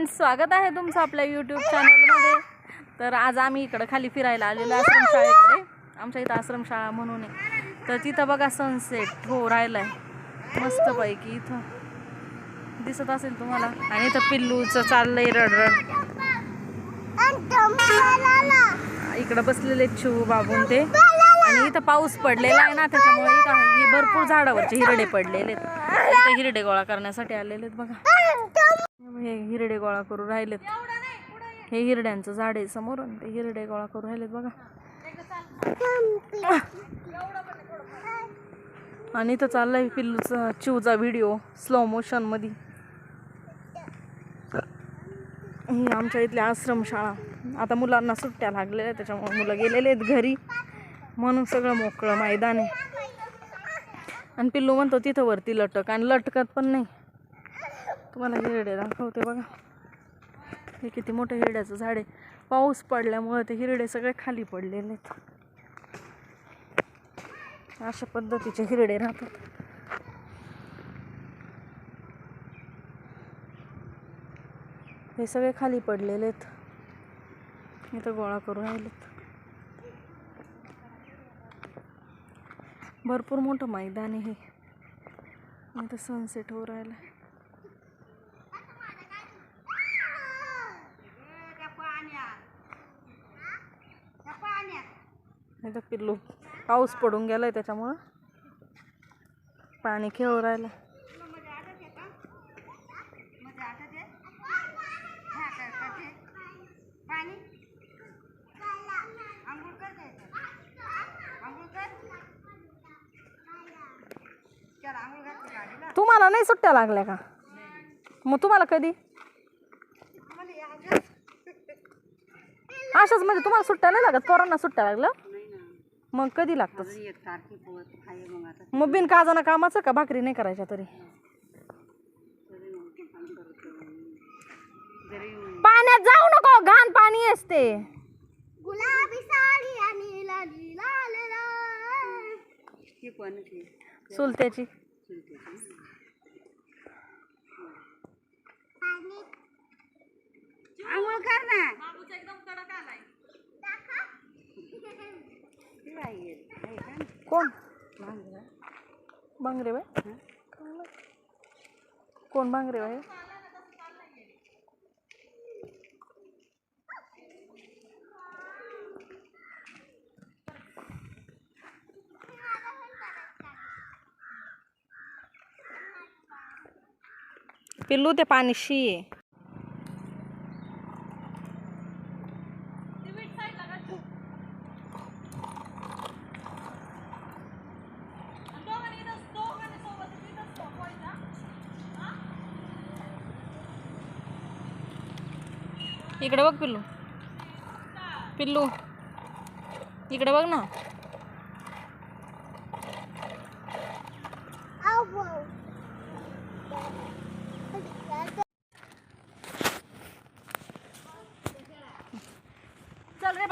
Friends स्वागत आहे तुमचं आपल्या यूट्यूब चॅनलमध्ये तर आज आम्ही इकडं खाली फिरायला आलेलो आश्रमशाळेकडे आमच्या इथं आश्रमशाळा म्हणून आहे. तर तिथं बघा सनसेट हो राहिलाय. मस्तपैकी इथं. दिसत असेल तुम्हाला? आणि इथं पिल्लूचं चाललंय रडरड. इकडं बसलेले छू बाबून ते. आणि इथं पाऊस पडलेला आहे ना त्याच्यामुळे इथं हे भरपूर झाडावरचे हिरडे पडलेले आहेत. इथं हिरडे गोळा करण्यासाठी आलेले आहेत बघा. हे हिरडे गोळा करू राहिलेत. हे हिरड्यांचं झाड आहे समोर ते हिरडे गोळा करू राहिलेत बघा. आणि इथं चाललाय पिल्लूचा चिवचा व्हिडिओ स्लो मोशनमध्ये ही आमच्या इथल्या आश्रमशाळा. आता मुलांना सुट्ट्या लागलेल्या आहेत त्याच्यामुळे मुलं गेलेले आहेत घरी. म्हणून सगळं मोकळं मैदान आहे. आणि पिल्लू म्हणतो तिथं वरती लटक. आणि लटकत पण नाही. तुम्हाला हिरडे दाखवते बघा. हे किती मोठं हिरड्याचं झाड आहे. पाऊस पडल्यामुळे ते हिरडे सगळे खाली पडलेले आहेत. अशा पद्धतीचे हिरडे राहतात. हे सगळे खाली पडलेले आहेत. इथं गोळा करून राहिलेत. भरपूर मोठं मैदान आहे हे. इथं सनसेट होऊ राहिला इथं पिल्लू. पाऊस पडून गेलाय त्याच्यामुळं. पाणी खेळू राहिलं. तुम्हाला नाही सुट्ट्या लागल्या का? मग तुम्हाला कधी? अशाच म्हणजे तुम्हाला सुट्ट्या नाही लागत? पोरांना सुट्ट्या लागल्या मग कधी लागतात मग बिन काजाना कामाचं का भाकरी नाही करायच्या तरी? पाण्यात जाऊ नको घाण पाणी असते गुलाबी साडी आणि लाली लाल लाल. चुलत्याची. आणि आंघोळ कर ना. कोण? बांगरे बाय कोण बांगरे बाय पिल्लू ते पाणीशी. आहे इकडे बघ पिल्लू. पिल्लू. इकडे बघ ना. चल रे